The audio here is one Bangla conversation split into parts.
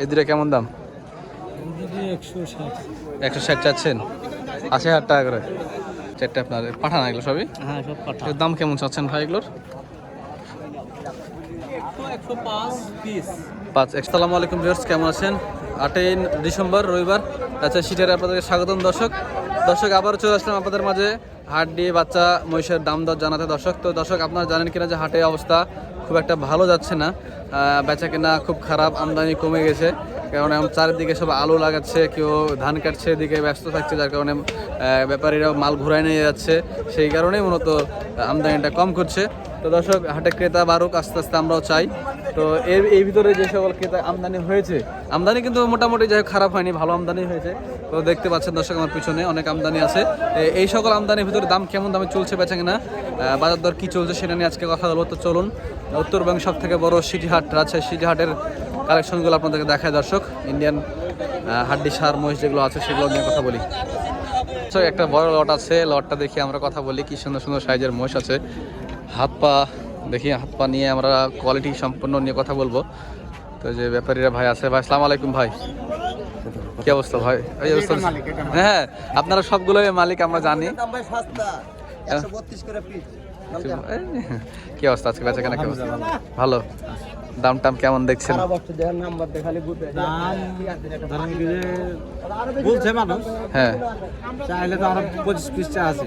এই দুটো কেমন দাম? একশো ষাট চাচ্ছেন? আশি হাজার টাকা করে। চারটে আপনার পাঠান এগুলো সবই? হ্যাঁ সব দাম কেমন চাচ্ছেন ভাই এগুলোর? পাঁচ। আসসালামু আলাইকুম ভিউয়ার্স কেমন আছেন? আটই ডিসেম্বর রবিবার। আচ্ছা সিটের আপনাদেরকে স্বাগতম দর্শক। দর্শক আবারও চলে আসলাম আপনাদের মাঝে হাট দিয়ে বাচ্চা মহিষের দাম দর জানাতে। দর্শক তো দর্শক আপনারা জানেন কিনা যে হাটের অবস্থা? খুব একটা ভালো যাচ্ছে না। আহ, বেচা কেনা খুব খারাপ আমদানি কমে গেছে। কারণ এখন চারিদিকে সব আলু লাগাচ্ছে কেউ ধান কাটছে এদিকে ব্যস্ত থাকছে যার কারণে ব্যাপারীরা মাল ঘুরায় নিয়ে যাচ্ছে। সেই কারণেই মূলত আমদানিটা কম করছে। তো দর্শক হাটে ক্রেতা বাড়ুক আস্তে আস্তে আমরাও চাই। তো এর এই ভিতরে যে সকল ক্রেতা আমদানি হয়েছে আমদানি কিন্তু মোটামুটি যাই খারাপ হয়নি ভালো আমদানি হয়েছে। তো দেখতে পাচ্ছেন দর্শক আমার পিছনে অনেক আমদানি আছে। এই সকল আমদানির ভিতরে দাম কেমন দামে চলছে বেচা কিনা বাজার দর কী চলছে সেটা নিয়ে আজকে কথা বলব। তো চলুন উত্তরবঙ্গ সব থেকে বড় সিটি হাট রাজশাহী সিটি হাটের কালেকশনগুলো আপনাদেরকে দেখায় দর্শক। ইন্ডিয়ান হাড্ডি সার মহিষ যেগুলো আছে সেগুলো নিয়ে কথা বলি। তো একটা বড় লট আছে লটটা দেখি আমরা কথা বলি কি সুন্দর সুন্দর সাইজের মহিষ আছে। হাত পা দেখি হাত পা নিয়ে আমরা কোয়ালিটি সম্পূর্ণ নিয়ে কথা বলব। তো যে ব্যাপারীরা ভাই আছে ভাই আসসালামু আলাইকুম ভাই। কি অবস্থা ভাই? এই অবস্থা হ্যাঁ আপনারা সবগুলোই মালিক আমরা জানি। করে কি অবস্থা আজকে বেচা কেনা কি অবস্থা? ভালো? দাম টাম কেমন দেখছেন বলছে মানুষ। হ্যাঁ। চাইলে তো আরও পঁচিশ পিস চা আছে।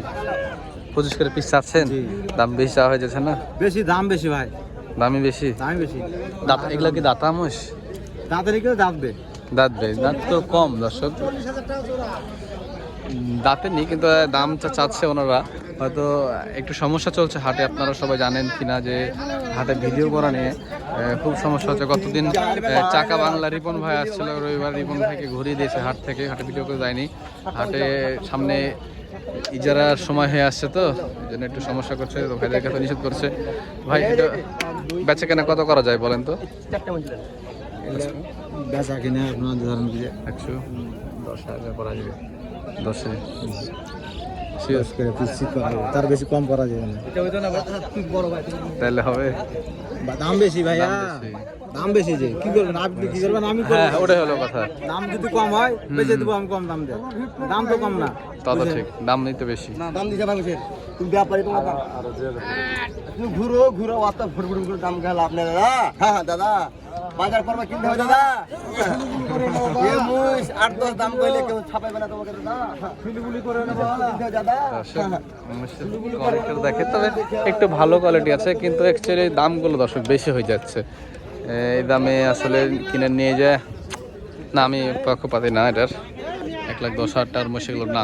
পঁচিশ করে পিস চাচ্ছেন? দাম বেশি চাওয়া হয়ে যাচ্ছে না? বেশি দাম বেশি ভাই। দামি বেশি? দাম বেশি। দাঁত এগুলো কি দাঁতা মোষ তাড়াতাড়ি কেউ দাঁতবে দাঁত বে দাঁত তো কম দর্শক। দাঁতে নেই কিন্তু দামটা চাচ্ছে ওনারা। হয়তো একটু সমস্যা চলছে হাটে আপনারা সবাই জানেন কিনা যে হাটে ভিডিও করা নিয়ে খুব সমস্যা হচ্ছে। গতদিন চাকা বাংলা রিপন ভাই আসছিল রবিবার রিপন ভাইকে ঘুরিয়ে দিয়েছে হাট থেকে হাটে ভিডিও করে যায়নি। হাটে সামনে ইজারার সময় হয়ে আসছে তো এই জন্য একটু সমস্যা করছে তো ভাইদের কাছে নিষেধ করছে। ভাই এটা বেচা কেনা কত করা যায় বলেন তো? বেচা কিনে আপনার ধরেন একশো দশ হাজার করা যাবে। দশে। দশ করে পিস করা তার বেশি কম করা যাবে না। তাহলে হবে। দাম বেশি ভাইয়া দাম বেশি। যে কি করবেন আপনি কি করবেন আমি করব। হ্যাঁ ওটাই হলো কথা। দাম যদি কম হয় বেঁচে দেবো আমি কম দাম দেব দাম তো কম না তা তো ঠিক দাম নিতে বেশি। না দাম দিছে মানুষের। তুমি ব্যাপারী তোমার দাম। তুমি ঘুরো ঘুরো অত ফুট ফুট করে দাম গেল আপনার দাদা। হ্যাঁ হ্যাঁ দাদা। বাজার করবে কিনতে হবে দাদা। এ আট দশ দাম কইলে কেউ ছাপাইবে না তোমাকে দাদা। ফিলিগুলি করে নেব দাদা। দেখে তবে একটু ভালো কোয়ালিটি আছে কিন্তু অ্যাকচুয়ালি দামগুলো দর্শক বেশি হয়ে যাচ্ছে। এই দামে আসলে কিনে নিয়ে যায়। না আমি পক্ষপাতি না এটার। এক লাখ দশ হাজার টাকার সেগুলো না।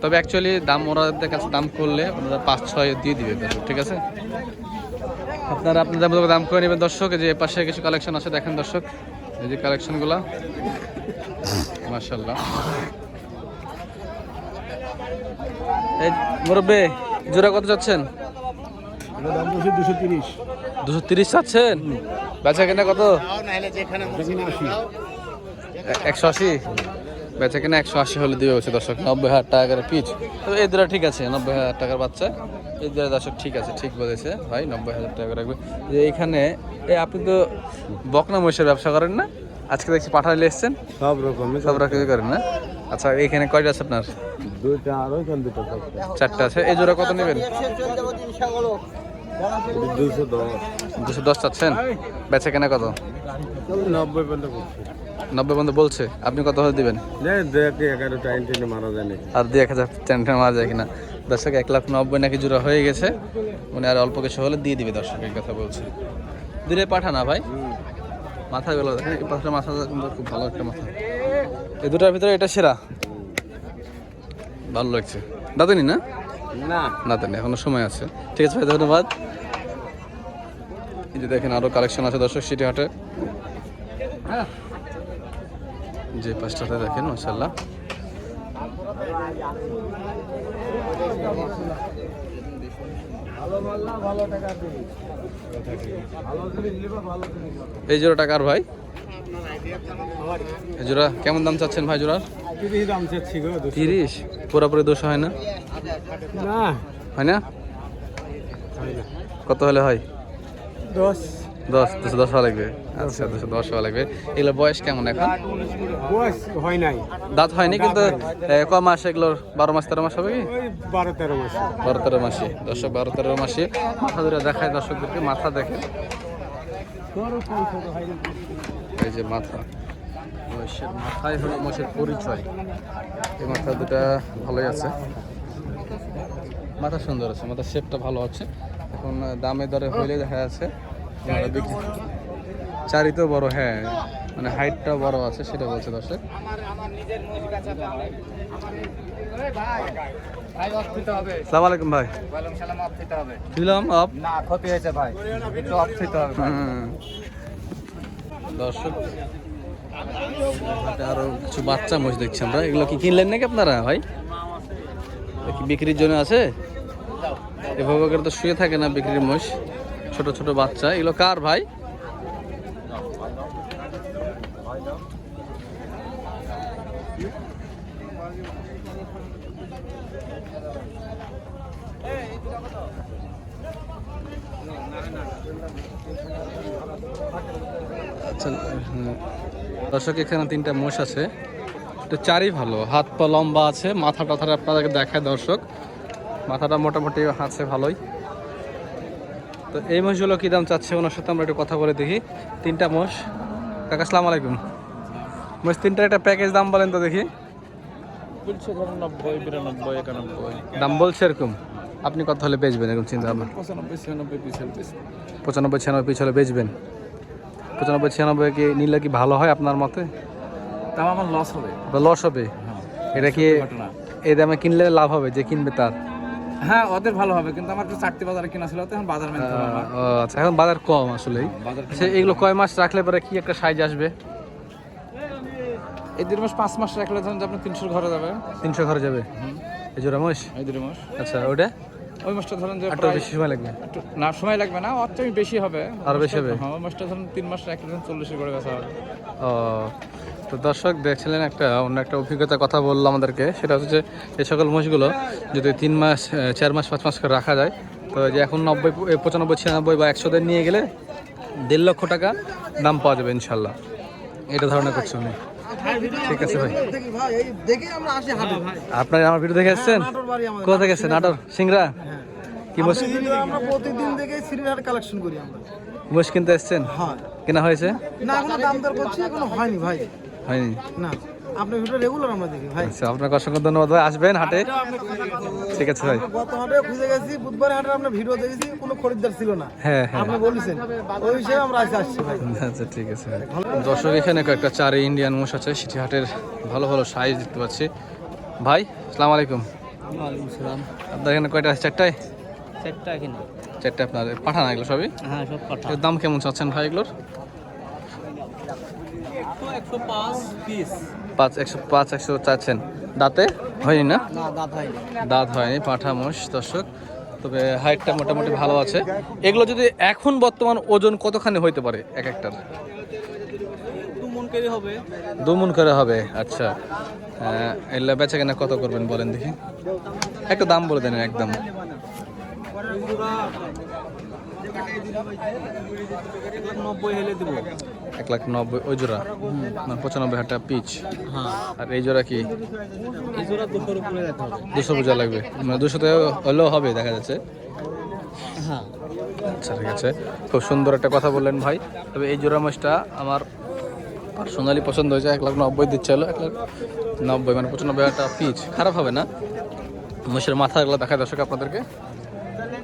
তবে অ্যাকচুয়ালি দাম ওনাদের কাছে দাম করলে ওনারা পাঁচ ছয় দিয়ে দিবে ঠিক আছে? আপনারা আপনাদের মতো দাম করে নেবেন দর্শক এই যে পাশে কিছু কালেকশন আছে দেখেন দর্শক এই যে কালেকশনগুলো মার্শাল্লাহ এই মুরব্বী জোড়া কত যাচ্ছেন দুশো তিরিশ। চাচ্ছেন? বেচা কেনা কত? একশো আশি। বেচা কেনা একশো আশি হলে দিবে হচ্ছে দর্শক নব্বই হাজার টাকা পিচ। তবে এই দুটা ঠিক আছে নব্বই হাজার টাকার বাচ্চা। এই দুটা দর্শক ঠিক আছে ঠিক বলেছে। ভাই নব্বই হাজার টাকা রাখবে। যে এখানে এ আপনি তো বকনা মহিষের ব্যবসা করেন না? আজকে দেখছি পাঠালে এসছেন। সব রকমের সব রকম করেন না? আচ্ছা এখানে কয়টা আছে আপনার? দুইটা আর ওইখান দুটো চারটা আছে। এই জোড়া কত নেবেন? দুশো। দশ চাচ্ছেন? বেচা কেনা কত? নব্বই পর্যন্ত নব্বই বন্ধু বলছে আপনি কত হলে দিবেন? আর দিয়ে এক হাজার টেনটেন মারা যায় কিনা। দর্শক এক লাখ নব্বই নাকি জোড়া হয়ে গেছে। উনি আর অল্প কিছু হলে দিয়ে দিবে দর্শক এই কথা বলছে। দিলে পাঠা না ভাই। মাথা গেল দেখেন এই পাথার মাথা কিন্তু খুব ভালো একটা মাথা। এই দুটার ভিতরে এটা সেরা। ভালো লাগছে। দাদানি না? না। দাদানি এখনও সময় আছে। ঠিক আছে ভাই ধন্যবাদ। এই যে দেখেন আরও কালেকশন আছে দর্শক সিটি হাটে। যে পাঁচটাতে দেখেন মাসাল্লাহ এই জোড়া টাকার ভাই? জোড়া কেমন দাম চাচ্ছেন ভাই জোড়ার? তিরিশ পুরোপুরি দুশো হয় না? না? হয় না। কত হলে হয়? দশ। দশ দুশো দশ হওয়া লাগবে। আচ্ছা দুশো দশ হওয়া লাগবে। এগুলোর বয়স কেমন এখন? বয়স হয় নাই। দাঁত হয়নি কিন্তু ক মাস এগুলোর? বারো মাস তেরো মাস হবে কি? বারো তেরো মাস। বারো তেরো মাসে। দর্শক বারো তেরো মাসে। মাথা ধরে দেখায় দর্শকদেরকে মাথা দেখে এই যে মাথা। মহিষের মাথায় হলো মহিষের পরিচয়। এই মাথা দুটা ভালোই আছে। মাথা সুন্দর আছে মাথার শেপটা ভালো আছে। এখন দামে দরে হইলে দেখা যাচ্ছে বিক্রি চারিতেও বড় হ্যাঁ মানে হাইটটা বড় আছে, সেটা বলছে দর্শক। আলাইকুম ভাই। দিলাম আপ। না ক্ষতি হয়েছে ভাই। দর্শক আরও কিছু বাচ্চা মহিষ দেখছি আমরা। এগুলো কি কিনলেন নাকি আপনারা ভাই? কি বিক্রির জন্য আছে? এভাবে তো শুয়ে থাকে না বিক্রির মহিষ। ছোট ছোট বাচ্চা। এগুলো কার ভাই? আচ্ছা দর্শক, এখানে তিনটা মোষ আছে। তো চারই ভালো। হাত পা লম্বা আছে মাথা টাথাটা আপনাদেরকে দেখায় দর্শক। মাথাটা মোটামুটি আছে ভালোই। তো এই মোষগুলো কী দাম চাচ্ছে? ওনার সাথে আমরা একটু কথা বলে দেখি। তিনটা মোষ কাকা আসসালামু আলাইকুম। মোষ তিনটার একটা প্যাকেজ দাম বলেন তো দেখি। দাম বলছে এরকম। আপনি কত হলে বেচবেন এরকম চিন্তা ভাবনা। পঁচানব্বই ছিয়ানব্বই পিস পঁচানব্বই ছিয়ানব্বই পিছ হলে বেচবেন। পঁচানব্বই ছিয়ানব্বই কি নিলে কি ভালো হয় আপনার মতে? তাও আমার লস হবে। লস হবে। এটা কি এই দামে কিনলে লাভ হবে যে কিনবে তার? হ্যাঁ ওদের ভালো হবে কিন্তু আমার তো চারটি বাজারে কিনা ছিল এখন বাজার মেনতে। ও, আচ্ছা এখন বাজার কম বাজার আচ্ছা এগুলো কয় মাস রাখলে পরে কি একটা সাইজ আসবে? এই দেড় মাস পাঁচ মাস রাখলে ধরুন যে আপনি তিনশোর ঘরে যাবে। তিনশো ঘরে যাবে? এই জোড়া মোষ এই দেড় মাস। আচ্ছা ওটা ওই মাসটা ধরেন যে আটটা প্রায় বেশি সময় লাগবে। একটু না সময় লাগবে না চেয়ে বেশি হবে। আরও বেশি হবে? হ্যাঁ ওই মাসটা ধরুন তিন মাস রাখলে ধরুন চল্লিশের করে গেছে হবে। ও তো দর্শক দেখছিলেন একটা অন্য একটা অভিজ্ঞতার কথা বলল আমাদেরকে সেটা হচ্ছে যে এই সকল মোষগুলো যদি তিন মাস চার মাস পাঁচ মাস করে রাখা যায় তো যে এখন নব্বই পঁচানব্বই ছিয়ানব্বই বা একশো নিয়ে গেলে দেড় লক্ষ টাকা দাম পাওয়া যাবে ইনশাল্লাহ। এটা ধারণা করছি উনি ঠিক আছে ভাই। আপনার আমার ভিডিও দেখে এসছেন? কোথা থেকে এসছেন? নাটোর? সিংরা কি মোষ আমরা প্রতিদিন দেখে সিরিয়াল কালেকশন করি আমরা মোষ কিনতে এসছেন? হ্যাঁ। কেনা হয়েছে? না এখনও দাম দর করছি এখনও হয়নি ভাই। হয়নি। না আপনার ভিডিও রেগুলার আমরা দেখি ভাই। আচ্ছা আপনাকে অসংখ্য ধন্যবাদ ভাই। আসবেন হাটে? ঠিক আছে ভাই। গত হাটে খুঁজে গেছি বুধবার হাটে আমরা ভিডিও দেখেছি কোনো খরিদ্দার ছিল না। হ্যাঁ হ্যাঁ। আপনি বলেছেন। ওই হিসেবে আমরা আজকে আসছি ভাই। আচ্ছা ঠিক আছে দর্শক এখানে কয়েকটা চারি ইন্ডিয়ান মোষ আছে সিটি হাটের ভালো ভালো সাইজ দেখতে পাচ্ছি। ভাই আসসালামু আলাইকুম। আপনার এখানে কয়টা আছে? চারটায়? চারটা এখানে। চারটে আপনার পাঠান এগুলো সবই? হ্যাঁ সব পাঠা দাম কেমন চাচ্ছেন ভাই এগুলোর? পাঁচ একশো পাঁচ একশো চাচ্ছেন। দাঁতে? হয়নি না? দাঁত হয়নি। দাঁত হয়নি পাঠা মোষ দর্শক। তবে হাইটটা মোটামুটি ভালো আছে। এগুলো যদি এখন বর্তমান ওজন কতখানি হইতে পারে এক একটার? দু মন কেজি হবে। দু মন করে হবে আচ্ছা। এগুলো বেচা কেনা কত করবেন বলেন দেখি। একটা দাম বলে দেন একদম। এক লাখ নব্বই ওই জোড়া? মানে পঁচানব্বই হাজার টাকা পিচ। হ্যাঁ। আর এই জোড়া কি? দুশো বোঝা লাগবে। মানে দুশোতে হলেও হবে দেখা যাচ্ছে। হ্যাঁ। আচ্ছা ঠিক আছে। খুব সুন্দর একটা কথা বললেন ভাই। তবে এই জোড়া মাছটা আমার পার্সোনালি পছন্দ হয়েছে। এক লাখ নব্বই দিচ্ছে হলো এক লাখ নব্বই মানে পঁচানব্বই হাজার টাকা পিচ। খারাপ হবে না। মোষের মাথাগুলো দেখা দর্শক আপনাদেরকে।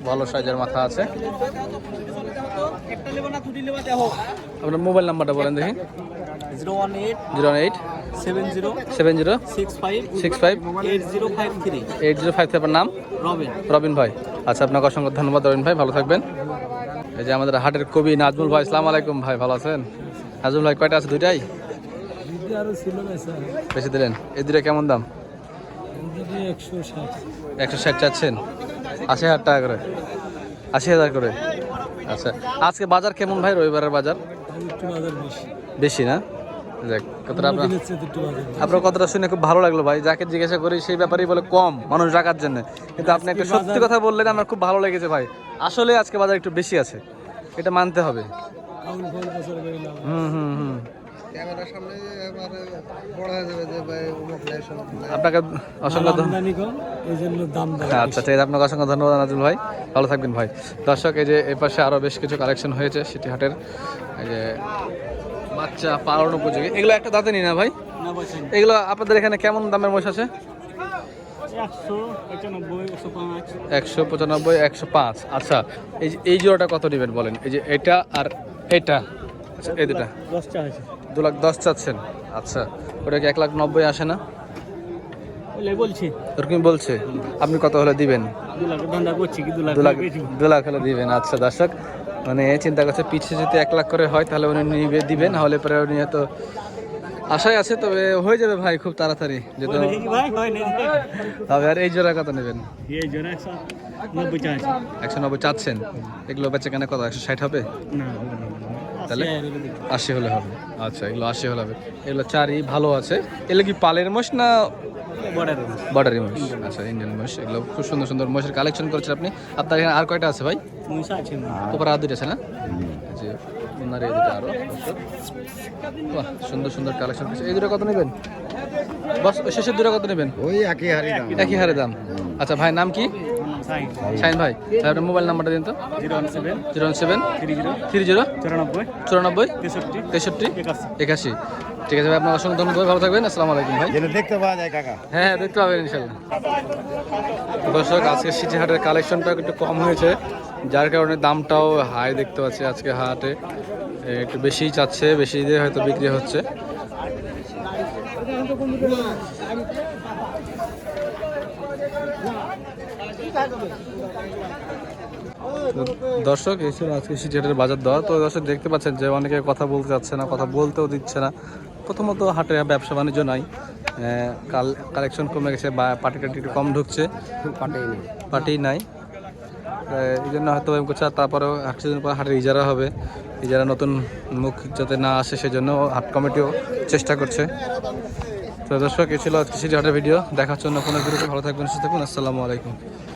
ভালো সাইজের মাথা আছে। আপনার মোবাইল নাম্বারটা বলেন দেখি। Zero one eight zero eight seven zero seven zero, six five six five eight zero five three নাম? রবিন ভাই। আচ্ছা আপনাকে অসংখ্য ধন্যবাদ রবিন ভাই, ভালো থাকবেন। এই যে আমাদের হাটের কবি নাজমুল ভাই সালাম আলাইকুম ভাই, ভালো আছেন? নাজমুল ভাই, কয়টা আছে? দুইটাই? বেশি দিলেন। এই দুটো কেমন দাম? একশো ষাট চাচ্ছেন। আশি হাজার টাকা করে। আশি হাজার করে। আচ্ছা আজকে বাজার কেমন ভাই? রবিবারের বাজার? বেশি না? যাক কতটা আপনার আপনার কথাটা শুনে খুব ভালো লাগল ভাই। যাকে জিজ্ঞাসা করি সেই ব্যাপারেই বলে কম মানুষ রাখার জন্য। কিন্তু আপনি একটা সত্যি কথা বললেন আমার খুব ভালো লেগেছে ভাই। আসলে আজকে বাজার একটু বেশি আছে। এটা মানতে হবে। হুম হুম হুম। আপনাকে অসংখ্য দাম আচ্ছা ঠিক আছে আপনাকে অসংখ্য ধন্যবাদ নাজুল ভাই। ভালো থাকবেন ভাই। দর্শক এই যে এই পাশে আরও বেশ কিছু কালেকশন হয়েছে সিটি হাটের এই যে বাচ্চা পালন উপযোগী। এগুলো একটা দাঁতে নি না ভাই এগুলো আপনাদের এখানে কেমন দামের মহিষ আছে? একশো পঁচানব্বই একশো পাঁচ। একশো পঁচানব্বই একশো পাঁচ। আচ্ছা এই যে এই জোড়াটা কত নেবেন বলেন? এই যে এটা আর এটা। আচ্ছা এই দুটা। দশটা আছে দু লাখ দশ চাচ্ছেন। আচ্ছা ওটা কি এক লাখ নব্বই আসে না? বলছি। ওরকম বলছে? আপনি কত হলে দিবেন? দু লাখ হলে দিবেন। আচ্ছা দর্শক মানে চিন্তা করছে পিছিয়ে যদি এক লাখ করে হয় তাহলে উনি নিবে দিবেন নাহলে পরে উনি হয়তো আশায় আছে তবে হয়ে যাবে ভাই খুব তাড়াতাড়ি। যেহেতু তবে আর এই জোড়া কত নেবেন? একশো নব্বই একশো নব্বই চাচ্ছেন? এগুলো বেচে কেন কত? একশো ষাট হবে না। তাহলে আশি হলে হবে। আচ্ছা এগুলো আশি হলে হবে। এগুলো চারই ভালো আছে। এগুলো কি পালের মোষ না বর্ডার মোষ? আচ্ছা ইন্ডিয়ান মোষ। এগুলো খুব সুন্দর সুন্দর মোষের কালেকশন করেছেন আপনি। আপনার এখানে আর কয়টা আছে ভাই? ওপরে আর দুটো আছে না? এই যে ওনার এই দুটো আরও। বাহ সুন্দর সুন্দর কালেকশন করেছে। এই দুটো কত নেবেন? বস ওই শেষের দুটো কত নেবেন? ওই একই হারি দাম। একই হারে দাম। আচ্ছা ভাই নাম কি? সাইন। শাইন ভাই আপনার মোবাইল নাম্বারটা দিন তো। Zero one seven. Zero seven. Three zero. Three zero. চুরানব্বই। চুরানব্বই। তেষট্টি। তেষট্টি। একাশি। একাশি। ঠিক আছে ভাই আপনার অসংখ্য ধন্যবাদ। ভালো থাকবেন। আসসালামু আলাইকুম ভাই। দেখতে পাওয়া যায় কাকা। হ্যাঁ হ্যাঁ দেখতে পাবেন ইনশাল্লাহ দর্শক আজকে সিটি হাটের কালেকশনটা একটু কম হয়েছে যার কারণে দামটাও হাই দেখতে পাচ্ছি আজকে হাটে। একটু বেশিই চাচ্ছে বেশি দিয়ে হয়তো বিক্রি হচ্ছে। দর্শক এই ছিল আজকে সিটি বাজার দর। তো দর্শক দেখতে পাচ্ছেন যে অনেকে কথা বলতে যাচ্ছে না কথা বলতেও দিচ্ছে না। প্রথমত হাটে ব্যবসা বাণিজ্য নাই। কাল কালেকশন কমে গেছে বা পার্টি টাটি একটু কম ঢুকছে। পার্টি নাই। এই জন্য হয়তো এরকম করছে আর তারপরেও একশো দিন পর হাটের ইজারা হবে। ইজারা নতুন মুখ যাতে না আসে সেজন্য হাট কমিটিও চেষ্টা করছে। তো দর্শক এই ছিল আজকে সিটি হাটের ভিডিও। দেখার জন্য কোনো ভিডিওতে। ভালো থাকবেন সুস্থ থাকুন আসসালামু আলাইকুম।